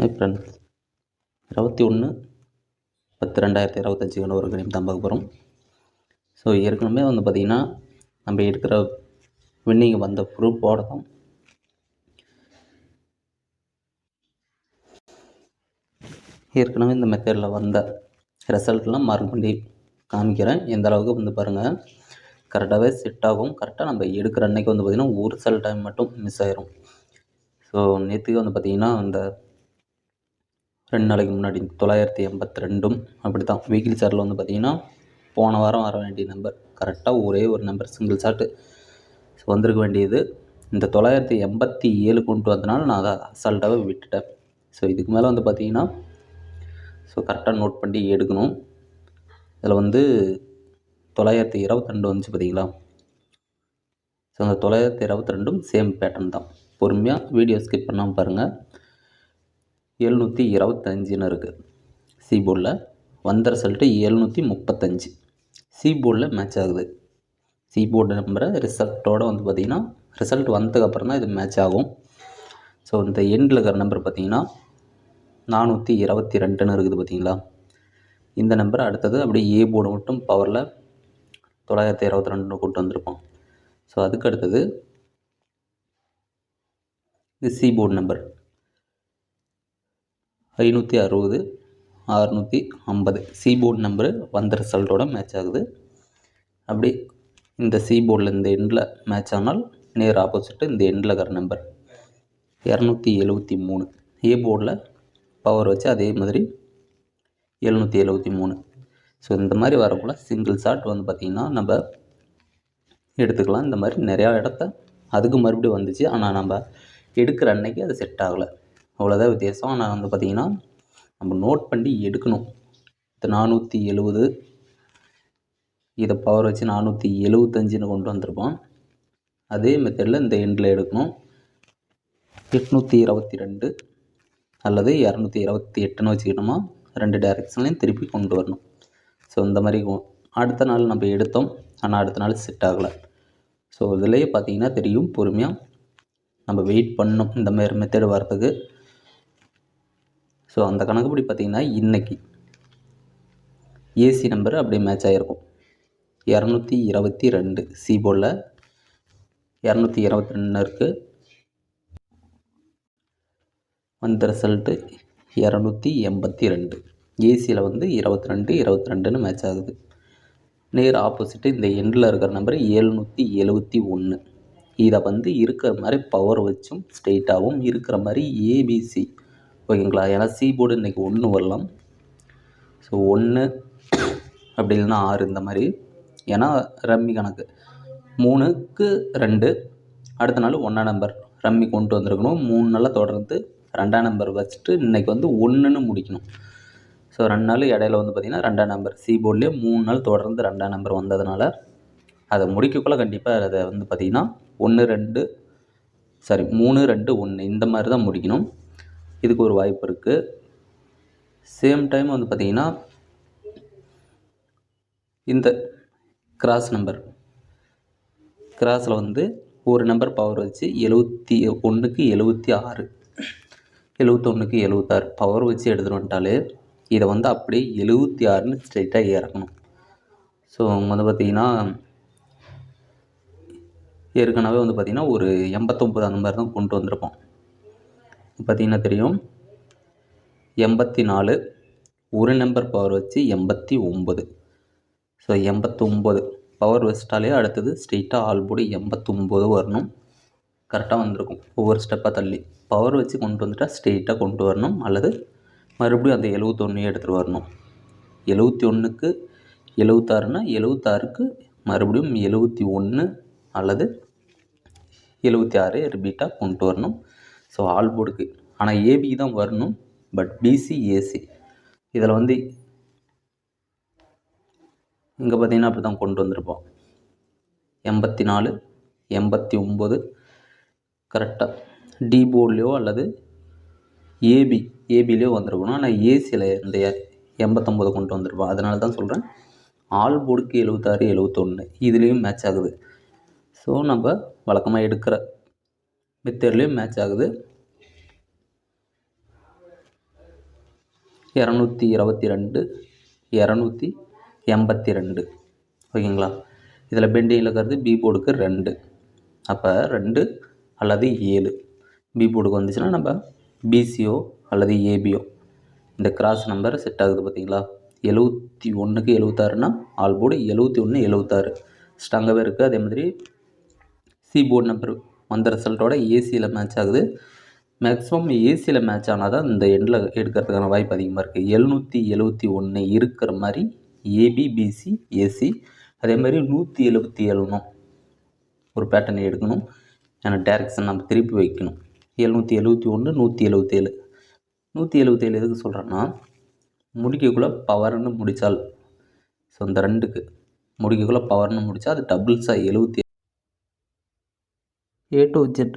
Hi friends இருபத்தி ஒன்று பத்து ரெண்டாயிரத்தி இருபத்தஞ்சுக்கான ஒரு கணிப்பு தான் பார்க்க போகிறோம் ஸோ ஏற்கனவே வந்து பார்த்திங்கன்னா நம்ம எடுக்கிற வின்னிங் வந்த ப்ரூஃபோட தான் ஏற்கனவே இந்த மெத்தடில் வந்த ரிசல்ட்லாம் மார்க் பண்ணி காமிக்கிறேன். எந்த அளவுக்கு வந்து பாருங்கள் கரெக்டாகவே செட் ஆகும். கரெக்டாக நம்ம எடுக்கிற அன்னைக்கு வந்து பார்த்திங்கன்னா ஒரு சில டைம் மட்டும் மிஸ் ஆயிரும். ஸோ நேற்றுக்கு வந்து பார்த்திங்கன்னா அந்த ரெண்டு நாளைக்கு முன்னாடி தொள்ளாயிரத்தி எண்பத்தி ரெண்டும் அப்படி தான் வீக்லி சார்ட்டில் வந்து பார்த்திங்கன்னா போன வாரம் வர வேண்டிய நம்பர் கரெக்டாக ஒரே ஒரு நம்பர் சிங்கிள் சார்ட்டு ஸோ வந்திருக்க வேண்டியது இந்த தொள்ளாயிரத்தி எண்பத்தி ஏழு கொண்டு வந்தனால நான் அதை அசால்ட்டாகவே விட்டுட்டேன். ஸோ இதுக்கு மேலே வந்து பார்த்திங்கன்னா ஸோ கரெக்டாக நோட் பண்ணி எடுக்கணும். இதில் வந்து தொள்ளாயிரத்தி இருபத்திரெண்டு வந்துச்சு பார்த்தீங்களா ஸோ அந்த தொள்ளாயிரத்தி இருபத்தி ரெண்டும் சேம் பேட்டர்ன் தான். பொறுமையாக வீடியோ ஸ்கிப் பண்ணாமல் பாருங்கள் எழுநூற்றி இருபத்தஞ்சின்னு இருக்குது சி போர்டில் வந்த ரிசல்ட்டு எழுநூற்றி முப்பத்தஞ்சு. சி போர்டில் மேட்ச் ஆகுது. சி போர்டு நம்பரை ரிசல்ட்டோடு வந்து பார்த்திங்கன்னா ரிசல்ட் வந்ததுக்கப்புறம் தான் இது மேட்ச் ஆகும். ஸோ இந்த எண்டில் இருக்கிற நம்பர் பார்த்திங்கன்னா நானூற்றி இருபத்தி ரெண்டுன்னு இருக்குது பார்த்திங்களா இந்த நம்பர் அடுத்தது அப்படியே ஏ போர்டு மட்டும் பவரில் தொள்ளாயிரத்தி இருபத்தி ரெண்டுன்னு கூப்பிட்டு வந்திருப்போம். ஸோ அதுக்கு அடுத்தது இது சி போர்டு நம்பர் ஐநூற்றி அறுபது அறுநூற்றி ஐம்பது. சி போர்டு நம்பரு வந்த ரிசல்ட்டோட மேட்ச் ஆகுது. அப்படி இந்த சி போர்டில் இந்த எண்டில் மேட்ச் ஆனால் நேர் ஆப்போசிட்டு இந்த எண்டில் இருக்கிற நம்பர் இரநூத்தி எழுபத்தி மூணு. ஏ போர்டில் பவர் வச்சு அதே மாதிரி எழுநூற்றி எழுபத்தி மூணு. ஸோ இந்த மாதிரி வரக்குள்ள சிங்கிள் ஷாட் வந்து பார்த்திங்கன்னா நம்ம எடுத்துக்கலாம். இந்த மாதிரி நிறையா இடத்த அதுக்கு மறுபடியும் வந்துச்சு. ஆனால் நம்ம எடுக்கிற அன்னைக்கு அது செட் ஆகலை. அவ்வளோதான் வித்தியாசம். ஆனால் வந்து பார்த்திங்கன்னா நம்ம நோட் பண்ணி எடுக்கணும். இது நானூற்றி எழுபது இதை பவர் வச்சு நானூற்றி எழுபத்தஞ்சின்னு கொண்டு வந்திருப்போம். அதே மெத்தடில் இந்த எண்டில் எடுக்கணும். எட்நூற்றி இருபத்தி ரெண்டு அல்லது இரநூத்தி இருபத்தி எட்டுன்னு வச்சுக்கிட்டோமா ரெண்டு டைரெக்ஷன்லையும் திருப்பி கொண்டு வரணும். ஸோ இந்த மாதிரி அடுத்த நாள் நம்ம எடுத்தோம். ஆனால் அடுத்த நாள் செட் ஆகலை. ஸோ இதுலேயே பார்த்தீங்கன்னா தெரியும் பொறுமையாக நம்ம வெயிட் பண்ணணும். இந்த மாதிரி மெத்தடு வர்றதுக்கு. ஸோ அந்த கணக்குப்படி பார்த்திங்கன்னா இன்றைக்கி ஏசி நம்பர் அப்படியே மேட்ச் ஆகிருக்கும் இரநூத்தி இருபத்தி ரெண்டு சி போர்டில் இரநூத்தி இருபத்தி ரெண்டு இருக்குது வந்த ரிசல்ட்டு இரநூத்தி எண்பத்தி ரெண்டு. ஏசியில் வந்து இருபத்தி ரெண்டு இருபத்தி ரெண்டுன்னு மேட்ச் ஆகுது. நேர் ஆப்போசிட்டு இந்த எண்டில் இருக்கிற நம்பர் எழுநூற்றி எழுபத்தி ஒன்று. இதை வந்து இருக்கிற மாதிரி பவர் வச்சும் ஸ்ட்ரெயிட்டாகவும் இருக்கிற மாதிரி ஏபிசி ஓகேங்களா? ஏன்னா சி போர்டு இன்றைக்கி ஒன்று வரலாம். ஸோ ஒன்று அப்படி இல்லைன்னா ஆறு இந்த மாதிரி. ஏன்னா ரம்மி கணக்கு. மூணுக்கு ரெண்டு அடுத்த நாள் ஒன்றாம் நம்பர் ரம்மி கொண்டு வந்திருக்கணும். மூணு நாளாக தொடர்ந்து ரெண்டாம் நம்பர் வச்சுட்டு இன்றைக்கி வந்து ஒன்றுன்னு முடிக்கணும். ஸோ ரெண்டு நாள் இடையில வந்து பார்த்திங்கன்னா ரெண்டாம் நம்பர் சி போர்ட்லேயே மூணு நாள் தொடர்ந்து ரெண்டாம் நம்பர் வந்ததுனால அதை முடிக்கக்குள்ளே கண்டிப்பாக அதை வந்து பார்த்திங்கன்னா ஒன்று ரெண்டு சாரி மூணு ரெண்டு ஒன்று இந்த மாதிரி தான் முடிக்கணும். இதுக்கு ஒரு வாய்ப்பு இருக்குது சேம் டைம் வந்து பார்த்திங்கன்னா இந்த கிராஸ் நம்பர் கிராஸில் வந்து ஒரு நம்பர் பவர் வச்சு எழுபத்தி ஒன்றுக்கு எழுபத்தி ஆறு. எழுபத்தொன்றுக்கு எழுபத்தாறு பவர் வச்சு எடுத்துகிட்டு வந்துட்டாலே இதை வந்து அப்படியே எழுபத்தி ஆறுன்னு ஸ்ட்ரைட்டாக இறக்கணும். ஸோ அவங்க வந்து பார்த்திங்கன்னா ஏற்கனவே வந்து பார்த்திங்கன்னா ஒரு எண்பத்தொம்பது அந்த மாதிரி தான் கொண்டு வந்திருப்போம் பார்த்திங்கன்னா தெரியும். எண்பத்தி நாலு ஒரு நம்பர் பவர் வச்சு எண்பத்தி ஒம்பது ஸோ எண்பத்தொம்போது பவர் வச்சிட்டாலே அடுத்தது ஸ்ட்ரெயிட்டாக ஆல்போடு எண்பத்தொம்பது எண்பத்தொம்போது வரணும். கரெக்டாக வந்திருக்கும். ஒவ்வொரு ஸ்டெப்பாக தள்ளி. பவர் வச்சு கொண்டு வந்துட்டால் ஸ்ட்ரெயிட்டாக கொண்டு வரணும். அல்லது மறுபடியும் அந்த எழுபத்தொன்னே எடுத்துகிட்டு வரணும். எழுபத்தி ஒன்றுக்கு எழுவத்தாறுனா எழுபத்தாறுக்கு மறுபடியும் எழுபத்தி ஒன்று அல்லது எழுபத்தி ஆறு ரிப்பீட்டாக கொண்டு வரணும். ஸோ ஆல்போர்டுக்கு ஆனால் ஏபி தான் வரணும் பட் பிசி ஏசி இதில் வந்து இங்கே பார்த்தீங்கன்னா அப்படி தான் கொண்டு வந்திருப்போம். எண்பத்தி நாலு எண்பத்தி ஒம்பது கரெக்டாக டி போர்ட்லேயோ அல்லது ஏபி ஏபிலேயோ வந்திருக்கணும். ஆனால் ஏசியில் இந்த எண்பத்தொம்போது கொண்டு வந்திருப்போம். அதனால தான் சொல்கிறேன் ஆல் போர்டுக்கு எழுபத்தாறு எழுபத்தொன்று இதுலேயும் மேட்ச் ஆகுது. ஸோ நம்ம வழக்கமாக எடுக்கிற மெத்தட்லேயும் மேட்ச் ஆகுது. இரநூத்தி இருபத்தி ரெண்டு இரநூத்தி எண்பத்தி ரெண்டு. ஓகேங்களா? இதில் பெண்டிங்கில் இருக்கிறது பி போர்டுக்கு ரெண்டு. அப்போ ரெண்டு அல்லது ஏழு. பி போர்டுக்கு வந்துச்சுன்னா நம்ம பிசிஓ அல்லது ஏபிஓ இந்த கிராஸ் நம்பர் செட் ஆகுது பார்த்தீங்களா எழுவத்தி ஒன்றுக்கு எழுவத்தாறுனா ஆல் போர்டு எழுவத்தி ஒன்று எழுவத்தாறு. ஸ்ட்ராங்காகவே இருக்குது அதே மாதிரி சி போர்டு நம்பர் வந்த ரிசல்ட்டோட ஏசியில் மேட்ச் ஆகுது. மேக்ஸிமம் ஏசியில் மேட்ச் ஆனால் தான் இந்த எண்டில் எடுக்கிறதுக்கான வாய்ப்பு அதிகமாக இருக்குது எழுநூற்றி எழுபத்தி ஒன்று இருக்கிற மாதிரி ஏபிபிசி ஏசி அதே மாதிரி நூற்றி எழுபத்தி ஏழுனும் ஒரு பேட்டர்ன் எடுக்கணும். ஏன்னா டேரக்ஷன் நம்ம திருப்பி வைக்கணும். எழுநூற்றி எழுபத்தி ஒன்று நூற்றி எழுபத்தேழு நூற்றி எழுபத்தேழு எதுக்கு சொல்கிறேன்னா முடிக்கக்குள்ளே பவர்னு முடித்தால் ஸோ இந்த ரெண்டுக்கு முடிக்கக்குள்ளே பவர்னு முடித்தா அது டபுள்ஸாக எழுபத்தி ஏ டு ஜெட்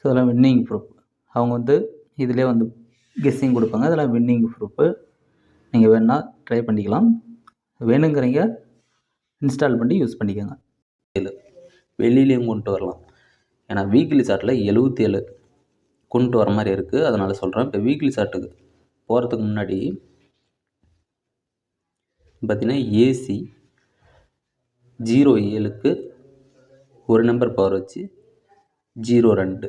ஸோ அதெல்லாம் வின்னிங் ப்ரூஃப் அவங்க வந்து இதிலே வந்து கெஸ்ஸிங் கொடுப்பாங்க. இதெல்லாம் வின்னிங் ப்ரூஃபு நீங்கள் வேணால் ட்ரை பண்ணிக்கலாம். வேணுங்கிறீங்க இன்ஸ்டால் பண்ணி யூஸ் பண்ணிக்கோங்க. ஏழு. வெளியிலையும் கொண்டு வரலாம். ஏன்னா வீக்லி சார்ட்டில் ஏழு கொண்டு வர மாதிரி இருக்குது அதனால் சொல்கிறேன் இப்போ வீக்லி சார்ட்டுக்கு போகிறதுக்கு முன்னாடி பார்த்தீங்கன்னா ஏசி ஜீரோ ஏழுக்கு ஒரு நம்பர் பவர் வச்சு ஜீரோ ரெண்டு.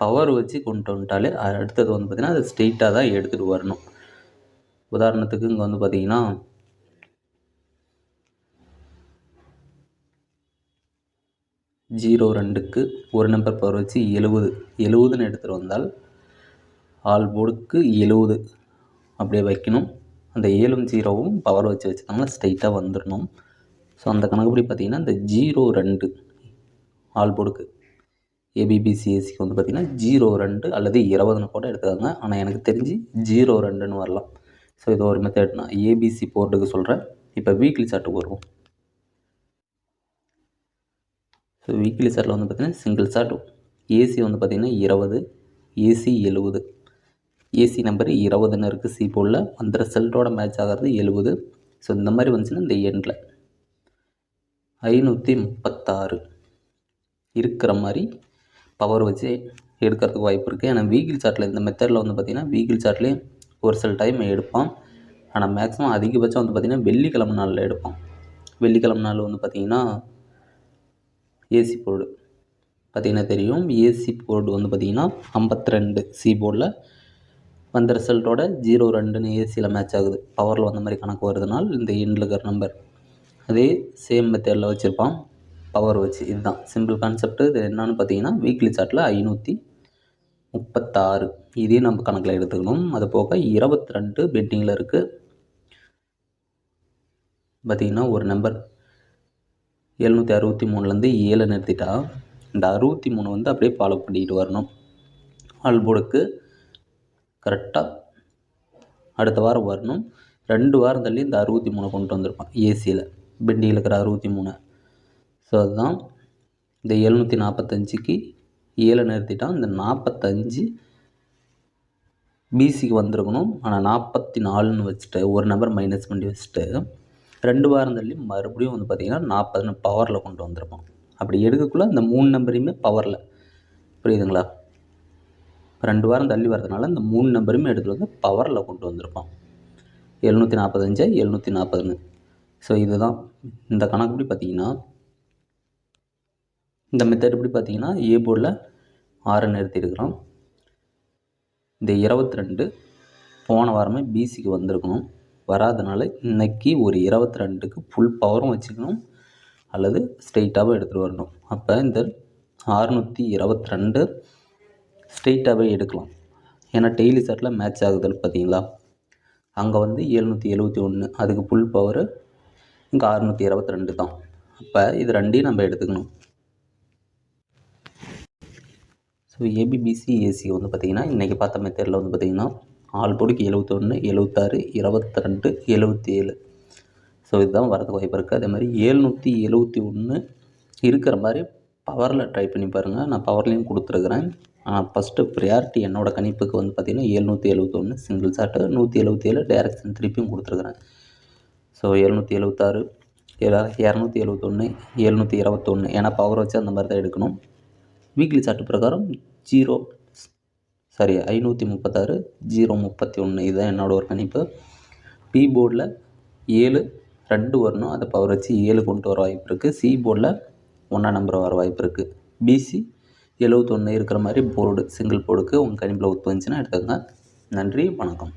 பவர் வச்சு கொண்டு வந்துட்டாலே அடுத்தது வந்து பார்த்திங்கன்னா அது ஸ்ட்ரெயிட்டாக தான் எடுத்துகிட்டு வரணும். உதாரணத்துக்கு இங்கே வந்து பார்த்திங்கன்னா ஜீரோ ரெண்டுக்கு ஒரு நம்பர் பவர் வச்சு எழுபது எழுபதுன்னு எடுத்துகிட்டு வந்தால் ஆல் போர்டுக்கு எழுபது அப்படியே வைக்கணும். அந்த ஏழும் ஜீரோவும் பவர் வச்சு வச்சுருந்தாங்கன்னா ஸ்ட்ரைட்டாக வந்துடணும். ஸோ அந்த கணக்குப்படி பார்த்திங்கன்னா இந்த ஜீரோ ரெண்டு ஆல் போர்டுக்கு ஏபிபிசிஎஸ்சிக்கு வந்து பார்த்திங்கன்னா ஜீரோ ரெண்டு அல்லது இருபதுன்னு கூட எடுத்துக்காங்க. ஆனால் எனக்கு தெரிஞ்சு ஜீரோ ரெண்டுன்னு வரலாம். ஸோ இது ஒரு மெத்தட் நான் ஏபிசி போர்டுக்கு சொல்கிறேன் இப்போ வீக்லி சார்ட்டுக்கு வருவோம். ஸோ வீக்லி சார்ட்டில் வந்து பார்த்திங்கன்னா சிங்கிள் சார்ட் ஏசி வந்து பார்த்திங்கன்னா இருபது ஏசி எழுபது. ஏசி நம்பர் இருபதுன்னு இருக்குது சி போலில். அந்த ரிசல்ட்டோட மேட்ச் ஆகிறது எழுபது. ஸோ இந்த மாதிரி வந்துச்சுன்னா இந்த எண்டில் ஐநூற்றி முப்பத்தாறு இருக்கிற மாதிரி பவர் வச்சு எடுக்கிறதுக்கு வாய்ப்பு இருக்குது ஏன்னா வீகிள் சார்ட்டில் இந்த மெத்தடில் வந்து பார்த்திங்கன்னா வீகிள் சார்ட்லேயே ஒரு சில டைம் எடுப்பான். ஆனால் மேக்ஸிமம் அதிகபட்சம் வந்து பார்த்திங்கன்னா வெள்ளிக்கிழமை நாளில் எடுப்போம் வெள்ளிக்கிழமை நாள் வந்து பார்த்திங்கன்னா ஏசி போர்டு பார்த்திங்கன்னா தெரியும். ஏசி போர்டு வந்து பார்த்திங்கன்னா ஐம்பத்தி ரெண்டு சி போர்டில் வந்த ரிசல்ட்டோட ஜீரோ ரெண்டுன்னு ஏசியில் மேட்ச் ஆகுது. பவரில் வந்த மாதிரி கணக்கு வருதுனால் இந்த எண்டில் இருக்கிற நம்பர் அதே சேம் மெத்தேடில் வச்சுருப்பான். பவர் வச்சு இதுதான். சிம்பிள் கான்செப்ட் இது என்னன்னு பார்த்தீங்கன்னா வீக்லி சார்ட்டில் ஐநூற்றி முப்பத்தாறு. இதையும் நம்ம கணக்கில் எடுத்துக்கணும். அது போக இருபத்தி ரெண்டு பெட்டிங்கில் இருக்குது பார்த்திங்கன்னா ஒரு நம்பர் எழுநூற்றி அறுபத்தி மூணுலேருந்து ஏழை நிறுத்திட்டா இந்த அறுபத்தி மூணு வந்து அப்படியே ஃபாலோ பண்ணிக்கிட்டு வரணும். ஆல்போர்டுக்கு கரெக்டாக அடுத்த வாரம் வரணும். ரெண்டு வாரம் தள்ளி இந்த அறுபத்தி மூணை கொண்டு வந்திருப்பான் ஏசியில் பெண்டிங்கில் இருக்கிற அறுபத்தி மூணு ஸோ அதுதான். இந்த எழுநூற்றி நாற்பத்தஞ்சுக்கு ஏழை நிறுத்திட்டால் இந்த நாற்பத்தஞ்சு பிசிக்கு வந்திருக்கணும். ஆனால் நாற்பத்தி நாலுன்னு வச்சுட்டு ஒரு நம்பர் மைனஸ் பண்ணி வச்சுட்டு ரெண்டு வாரம் தள்ளி மறுபடியும் வந்து பார்த்திங்கன்னா நாற்பதுன்னு பவரில் கொண்டு வந்திருப்போம் அப்படி எடுக்கக்குள்ளே இந்த மூணு நம்பரையுமே பவரில் புரியுதுங்களா? ரெண்டு வாரம் தள்ளி வரதுனால இந்த மூணு நம்பருமே எடுத்துகிட்டு வந்து பவரில் கொண்டு வந்திருப்போம் எழுநூற்றி நாற்பத்தஞ்சு எழுநூற்றி நாற்பதுன்னு ஸோ இதுதான். இந்த கணக்குப்படி பார்த்திங்கன்னா இந்த மெத்தட் எப்படி பார்த்தீங்கன்னா ஏ போர்டில் ஆறு நிறுத்தியிருக்கிறோம். இந்த இருபத்தி ரெண்டு போன வாரமே பிசிக்கு வந்திருக்கணும். வராதனால இன்றைக்கி ஒரு இருபத்தி ரெண்டுக்கு ஃபுல் பவரும் வச்சுக்கணும். அல்லது ஸ்ட்ரெயிட்டாகவும் எடுத்துகிட்டு வரணும். அப்போ இந்த அறுநூற்றி இருபத்தி ரெண்டு ஸ்ட்ரெயிட்டாகவே எடுக்கலாம். ஏன்னா டெய்லி செட்டில் மேட்ச் ஆகுதுன்னு பார்த்தீங்களா? அங்கே வந்து எழுநூற்றி எழுபத்தி ஒன்று அதுக்கு ஃபுல் பவரு இங்கே அறுநூற்றி இருபத்தி ரெண்டு தான். அப்போ இது ரெண்டையும் நம்ம எடுத்துக்கணும். ஸோ ஏபிபிசி ஏசி வந்து பார்த்திங்கன்னா இன்றைக்கி பார்த்த மெத்தடில் வந்து பார்த்திங்கன்னா ஆல் போர்டுக்கு எழுபத்தொன்று எழுபத்தாறு இருபத்தி ரெண்டு எழுபத்தி ஏழு ஸோ இதுதான் வரதுக்கு வாய்ப்பு இருக்குது அதே மாதிரி ஏழ்நூற்றி எழுபத்தி ஒன்று இருக்கிற மாதிரி பவரில் ட்ரை பண்ணி பாருங்கள் நான் பவர்லேயும் கொடுத்துருக்குறேன். ஆனால் ஃபஸ்ட்டு ப்ரியாரிட்டி என்னோடய கணிப்புக்கு வந்து பார்த்திங்கன்னா ஏழ்நூற்றி எழுபத்தொன்று சிங்கிள் ஷாட்டு நூற்றி எழுபத்தி ஏழு டேரக்ஷன் திருப்பியும் கொடுத்துருக்குறேன். ஸோ எழுநூற்றி எழுபத்தாறு இரநூத்தி எழுபத்தொன்று எழுநூற்றி இருபத்தொன்று ஏன்னா பவர் வச்சு அந்த மாதிரி தான் எடுக்கணும். வீக்லி சார்ட் பிரகாரம் ஜீரோ சாரி ஐநூற்றி முப்பத்தாறு ஜீரோ முப்பத்தி ஒன்று இதுதான் என்னோடய ஒரு கணிப்பு. பி போர்டில் ஏழு ரெண்டு வரணும். அதை பவர் வச்சு ஏழு கொண்டு வர வாய்ப்பு இருக்குது சி போர்டில் ஒன்றா நம்பர் வர வாய்ப்பு இருக்குது பிசி எழுபத்தொன்று இருக்கிற மாதிரி போர்டு சிங்கிள் போர்டுக்கு உங்கள் கணிப்பில் ஒத்து வந்துச்சுன்னா எடுத்துக்கங்க. நன்றி வணக்கம்.